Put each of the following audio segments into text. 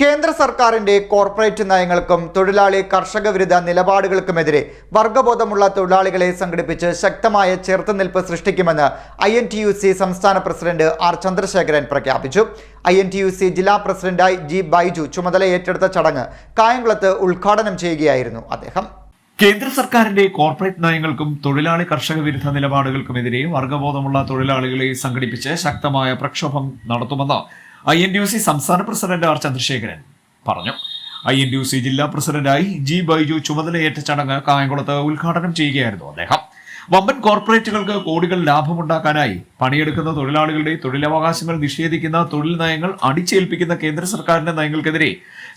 കേന്ദ്ര സർക്കാരിന്റെ കോർപ്പറേറ്റ് നയങ്ങൾക്കും തൊഴിലാളി കർഷക വിരുദ്ധ നിലപാടുകൾക്കുമെതിരെ വർഗബോധമുള്ള തൊഴിലാളികളെ സംഘടിപ്പിച്ച് ശക്തമായ ചെറുത്തുനിൽപ്പ് സൃഷ്ടിക്കുമെന്ന് I N T U C സംസ്ഥാന പ്രസിഡന്റ് ആർ ചന്ദ്രശേഖരൻ പ്രഖ്യാപിച്ചു. I N T U C ജില്ലാ പ്രസിഡന്റായി ജി ബൈജു ചുമതല ഏറ്റെടുത്ത ചടങ്ങ് കായംകുളത്ത് ഉദ്ഘാടനം ചെയ്യുകയായിരുന്നു അദ്ദേഹം. കേന്ദ്ര സർക്കാരിന്റെ കോർപ്പറേറ്റ് നയങ്ങൾക്കും തൊഴിലാളി കർഷക വിരുദ്ധ നിലപാടുകൾക്കുമെതിരെ വർഗബോധമുള്ള തൊഴിലാളികളെ സംഘടിപ്പിച്ച് ശക്തമായ പ്രക്ഷോഭം നടത്തുമെന്ന് I N D U C സംസ്ഥാന പ്രസിഡന്റ് ആർ ചന്ദ്രശേഖരൻ പറഞ്ഞു. I N D U C ജില്ലാ പ്രസിഡന്റായി ജി ബൈജു ചുമതലയേറ്റ ചടങ്ങ് കായംകുളത്ത് ഉദ്ഘാടനം ചെയ്യുകയായിരുന്നു അദ്ദേഹം. വമ്പൻ കോർപ്പറേറ്റുകൾക്ക് കോടികൾ ലാഭമുണ്ടാക്കാനായി പണിയെടുക്കുന്ന തൊഴിലാളികളുടെ തൊഴിലവകാശങ്ങൾ നിഷേധിക്കുന്ന തൊഴിൽ നയങ്ങൾ അടിച്ചേൽപ്പിക്കുന്ന കേന്ദ്ര സർക്കാരിന്റെ നയങ്ങൾക്കെതിരെ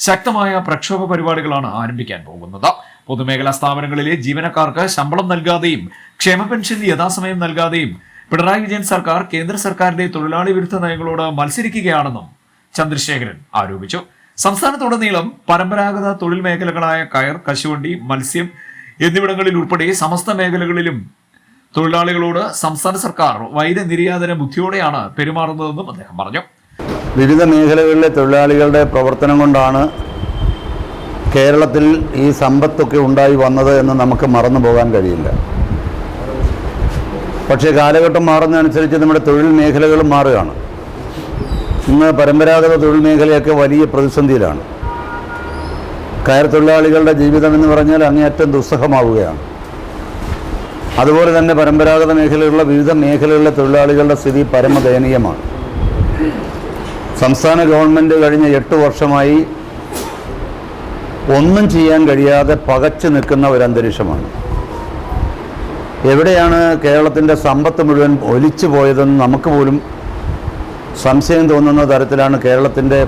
ശക്തമായ പ്രക്ഷോഭ പരിപാടികളാണ് ആരംഭിക്കാൻ പോകുന്നത്. പൊതുമേഖലാ സ്ഥാപനങ്ങളിലെ ജീവനക്കാർക്ക് ശമ്പളം നൽകാതെയും ക്ഷേമ പെൻഷൻ യഥാസമയം നൽകാതെയും പിണറായി വിജയൻ സർക്കാർ കേന്ദ്ര സർക്കാരിന്റെ തൊഴിലാളി വിരുദ്ധ നയങ്ങളോട് മത്സരിക്കുകയാണെന്നും ചന്ദ്രശേഖരൻ ആരോപിച്ചു. സംസ്ഥാനത്തുടനീളം പരമ്പരാഗത തൊഴിൽ മേഖലകളായ കയർ കശുവണ്ടി മത്സ്യം എന്നിവിടങ്ങളിൽ ഉൾപ്പെടെ സമസ്ത മേഖലകളിലും തൊഴിലാളികളോട് സംസ്ഥാന സർക്കാർ വൈരനിര്യാതന ബുദ്ധിയോടെയാണ് പെരുമാറുന്നതെന്നും അദ്ദേഹം പറഞ്ഞു. വിവിധ മേഖലകളിലെ തൊഴിലാളികളുടെ പ്രവർത്തനം കൊണ്ടാണ് കേരളത്തിൽ ഈ സമ്പത്തൊക്കെ ഉണ്ടായി വന്നത് എന്ന് നമുക്ക് മറന്നു പോകാൻ കഴിയില്ല. പക്ഷേ കാലഘട്ടം മാറുന്നതനുസരിച്ച് നമ്മുടെ തൊഴിൽ മേഖലകളും മാറുകയാണ്. ഇന്ന് പരമ്പരാഗത തൊഴിൽ മേഖലയൊക്കെ വലിയ പ്രതിസന്ധിയിലാണ്. കയർ തൊഴിലാളികളുടെ ജീവിതം എന്ന് പറഞ്ഞാൽ അങ്ങേയറ്റം ദുസ്സഹമാവുകയാണ്. അതുപോലെ തന്നെ പരമ്പരാഗത മേഖലകളിലുള്ള വിവിധ മേഖലകളിലെ തൊഴിലാളികളുടെ സ്ഥിതി പരമദയനീയമാണ്. സംസ്ഥാന ഗവൺമെന്റ് കഴിഞ്ഞ എട്ട് വർഷമായി ഒന്നും ചെയ്യാൻ കഴിയാതെ പകച്ചു നിൽക്കുന്ന ഒരു അന്തരീക്ഷമാണ്. എവിടെയാണ് കേരളത്തിന്റെ സമ്പത്ത് മുഴുവൻ ഒലിച്ചു പോയതെന്ന് നമുക്ക് പോലും സംശയം തോന്നുന്ന തരത്തിലാണ് കേരളത്തിന്റെ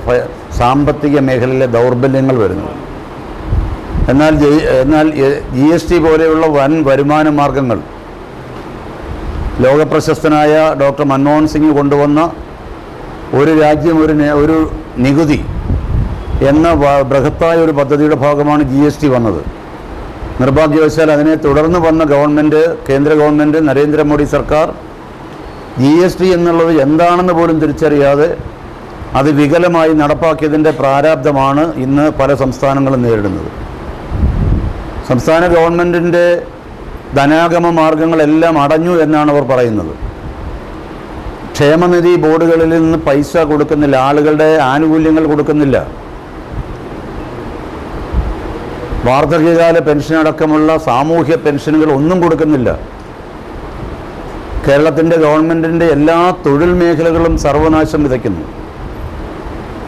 സാമ്പത്തിക മേഖലയിലെ ദൗർബല്യങ്ങൾ വരുന്നത്. എന്നാൽ എന്നാൽ ജി എസ് ടി പോലെയുള്ള വൻ വരുമാന മാർഗങ്ങൾ ലോകപ്രശസ്തനായ ഡോക്ടർ മൻമോഹൻ സിംഗ് കൊണ്ടുവന്ന ഒരു രാജ്യം ഒരു ഒരു നികുതി എന്ന ബൃഹത്തായ ഒരു പദ്ധതിയുടെ ഭാഗമാണ് ജി എസ് ടി വന്നത്. നിർഭാഗ്യവശാൽ അതിനെ തുടർന്ന് വന്ന ഗവൺമെന്റ് കേന്ദ്ര ഗവൺമെന്റ് നരേന്ദ്രമോദി സർക്കാർ ജി എസ് ടി എന്നുള്ളത് എന്താണെന്ന് പോലും തിരിച്ചറിയാതെ അത് വികലമായി നടപ്പാക്കിയതിന്റെ പ്രാരാബ്ധമാണ് ഇന്ന് പല സംസ്ഥാനങ്ങളും നേരിടുന്നത്. സംസ്ഥാന ഗവൺമെന്റിന്റെ ധനാഗമ മാർഗങ്ങളെല്ലാം അടഞ്ഞു എന്നാണ് അവർ പറയുന്നത്. ക്ഷേമനിധി ബോർഡുകളിൽ നിന്ന് പൈസ കൊടുക്കുന്നില്ല ആളുകളുടെ ആനുകൂല്യങ്ങൾ കൊടുക്കുന്നില്ല. വാർദ്ധക്യകാല പെൻഷൻ അടക്കമുള്ള സാമൂഹ്യ പെൻഷനുകൾ ഒന്നും കൊടുക്കുന്നില്ല. കേരളത്തിന്റെ ഗവൺമെന്റിന്റെ എല്ലാ തൊഴിൽ മേഖലകളും സർവനാശം വിതയ്ക്കുന്നു.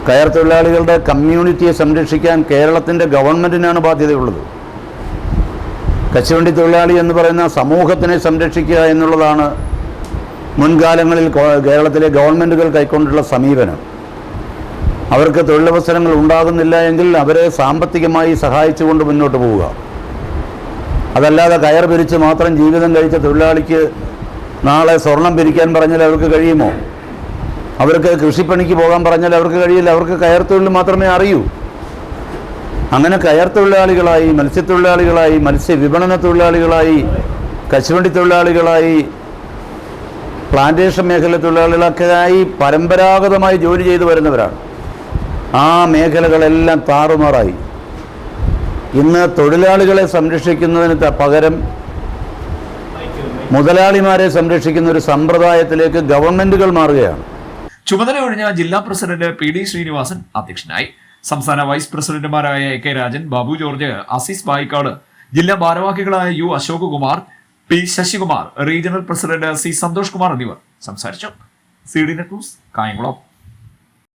കയർ തൊഴിലാളികളുടെ കമ്മ്യൂണിറ്റിയെ സംരക്ഷിക്കാൻ കേരളത്തിന്റെ ഗവൺമെന്റിനാണ് ബാധ്യതയുള്ളത്. കശുവണ്ടി തൊഴിലാളി എന്ന് പറയുന്ന സമൂഹത്തിനെ സംരക്ഷിക്കുക എന്നുള്ളതാണ് മുൻകാലങ്ങളിൽ കേരളത്തിലെ ഗവൺമെന്റുകൾ കൈക്കൊണ്ടുള്ള സമീപനം. അവർക്ക് തൊഴിലവസരങ്ങൾ ഉണ്ടാകുന്നില്ല എങ്കിൽ അവരെ സാമ്പത്തികമായി സഹായിച്ചുകൊണ്ട് മുന്നോട്ട് പോവുക. അതല്ലാതെ കയർ പിരിച്ച് മാത്രം ജീവിതം കഴിച്ച തൊഴിലാളിക്ക് നാളെ സ്വർണം പിരിക്കാൻ പറഞ്ഞാൽ അവർക്ക് കഴിയുമോ? അവർക്ക് കൃഷിപ്പണിക്ക് പോകാൻ പറഞ്ഞാൽ അവർക്ക് കഴിയില്ല. അവർക്ക് കയർ തൊഴിൽ മാത്രമേ അറിയൂ. അങ്ങനെ കയർ തൊഴിലാളികളായി മത്സ്യത്തൊഴിലാളികളായി മത്സ്യ വിപണന തൊഴിലാളികളായി കശുവണ്ടി തൊഴിലാളികളായി പ്ലാന്റേഷൻ മേഖല തൊഴിലാളികളൊക്കെയായി പരമ്പരാഗതമായി ജോലി ചെയ്തു വരുന്നവരാണ്. ആ മേഖലകളെല്ലാം താറുമാറായി. ഇന്ന് തൊഴിലാളികളെ സംരക്ഷിക്കുന്നതിന് പകരം മുതലാളിമാരെ സംരക്ഷിക്കുന്ന ഒരു സമ്പ്രദായത്തിലേക്ക് ഗവൺമെന്റുകൾ മാറുകയാണ്. ചുമതല ഒഴിഞ്ഞ ജില്ലാ പ്രസിഡന്റ് പി ഡി ശ്രീനിവാസൻ അധ്യക്ഷനായി. സംസ്ഥാന വൈസ് പ്രസിഡന്റുമാരായ A K Rajan Babu George Aziz Bayikkad ജില്ലാ ഭാരവാഹികളായ U Ashok Kumar P Sasikumar regional president C Santhosh Kumar എന്നിവർ സംസാരിച്ചു. C D net news Kayamkulam.